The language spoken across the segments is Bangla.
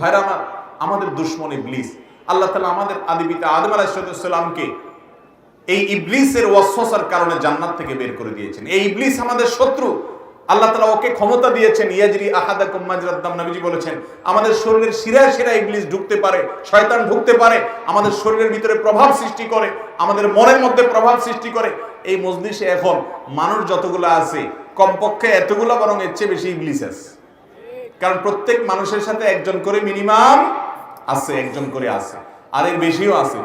ভাইরা আমার, আমাদের দুশ্মন ইবলিস। আল্লাহ তালা আমাদের আদি পিতা আদম আলাহিসামকে এই ইবলিসের ওয়াসওয়াসার কারণে জান্নাত থেকে বের করে দিয়েছেন। এই ইবলিস আমাদের শত্রু। আল্লাহ তালা ওকে ক্ষমতা দিয়েছেন। ইয়াজরি আহাদা কুম্মাজরাদ্দাম নবীজি বলেছেন, আমাদের শরীরের শিরায় শিরায় ইবলিস ঢুকতে পারে, শয়তান ঢুকতে পারে, আমাদের শরীরের ভিতরে প্রভাব সৃষ্টি করে, আমাদের মনের মধ্যে প্রভাব সৃষ্টি করে। এই মজলিসে এখন মানুষ যতগুলো আছে, কমপক্ষে এতগুলো বরং এর চেয়ে বেশি ইবলিস আছে। কারণ প্রত্যেক মানুষের সাথে একজন করে মিনিমাম আছে, একজন করে আছে আর এর বেশিও আছে।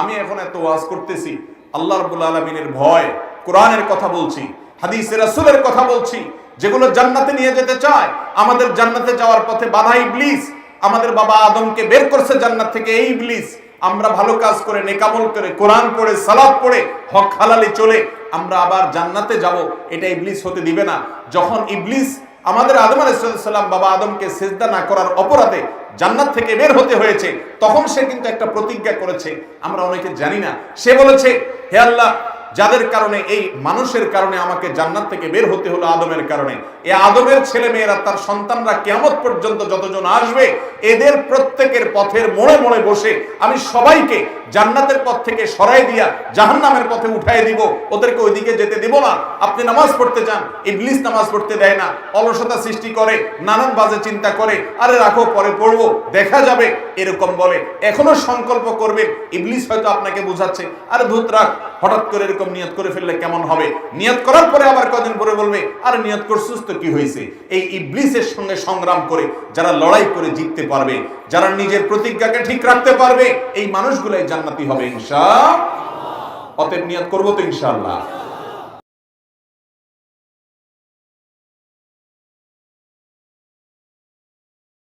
আমি এখন এত ওয়াজ করতেছি, আল্লাহ রাব্বুল আলামিনের ভয়, কোরআনের কথা বলছি, হাদিসে রাসূলের কথা বলছি, যেগুলো জান্নাতে নিয়ে যেতে চায়, আমাদের জান্নাতে যাওয়ার পথে বাধা ইবলিস, আমাদের বাবা আদমকে বের করছে জান্নাত থেকে, এই ইবলিস, আমরা ভালো কাজ করে, নেকামল করে, কোরআন পড়ে সালাদ পড়ে, হক হালালি চলে, আমরা আবার জান্নাতে যাব, এটা ইবলিস হতে দিবে না। যখন ইবলিস আমাদের আদম আলাইসাল্লাম বাবা আদমকে সেজদা না করার অপরাধে জান্নাত থেকে বের হতে হয়েছে। তখন সে কিন্তু একটা প্রতিজ্ঞা করেছে। আমরা অনেকে জানি না। সে বলেছে, হে আল্লাহ যাদের কারণে, এই মানুষের কারণে আমাকে জান্নাত থেকে বের হতে হলো আদমের কারণে। এই আদমের ছেলে মেয়েরা তার সন্তানরা কেমন পর্যন্ত যতজন আসবে, এদের প্রত্যেকের পথের মোড়ে মোড়ে বসে আমি সবাইকে জান্নাতের পথ থেকে সরাই দিয়া জাহান্নামের পথে উঠাই দিব। ওদেরকে ওইদিকে যেতে দিব না। আপনি নামাজ পড়তে যান, ইবলিস নামাজ পড়তে দেয় না। অলসতা সৃষ্টি করে, নানান বাজে চিন্তা করে, আরে রাখো, পরে পড়ব। দেখা যাবে, এরকম বলে। এখনও সংকল্প করবেন, ইবলিস হয়তো আপনাকে বুঝাচ্ছে, আরে ধূত রাখ হঠাৎ করে এরকম নিয়ত করে ফেললে কেমন হবে? নিয়ত করার পরে আবার কদিন পরে বলবে, আর নিয়ত করছিস তো কি হয়েছে? এই ইবলিসের সঙ্গে সংগ্রাম করে যারা লড়াই করে জিততে পারবে, যারা নিজের প্রতিজ্ঞাকে ঠিক রাখতে পারবে, এই মানুষগুলাই জান্নাতি হবে ইনশা অতএব নিয়ত করব তো ইনশাআল্লাহ